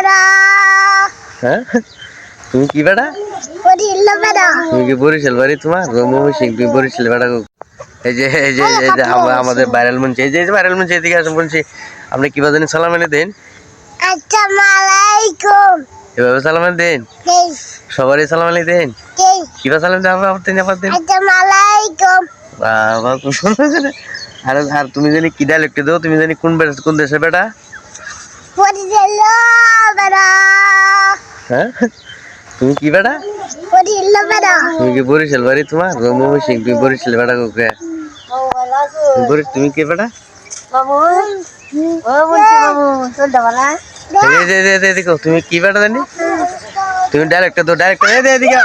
বেড়া। হ্যাঁ? তুমি কি বেড়া? তুমি কি বরিশাল বাড়ি তোমার? মমি সিং তুমি বরিশাল বেটা এই যে এই যে এই যে আমাদের ভাইরাল মঞ্চে এই যে ভাইরাল মঞ্চে এদিকে আসুন বলছি আপনি কি বাজানি সালাম এনে দেন? আসসালামু আলাইকুম এভাবে সালাম এনে দেন? সবারই সালাম আলি দেন? এই কিবা সালাম দেন? আবার দিন আবার দেন বাবা খুব আর আর তুমি জানি কি ডায়লগ দেও তুমি জানি কোন কোন দেশে বেটা বেড়া। হ্যাঁ? তুমি কি বেড়া? তুমি কি বরিশাল বাড়ি তোমার? মমি সিং তুমি বরিশাল বেটা গো কে? তুমি কি ও বলছি তোর দাবালা এই যে- এই যে দেখো তুমি কি বেটা জানি? তুমি ডাইরেক্টর তো ডাইরেক্টর এই যে এদিকে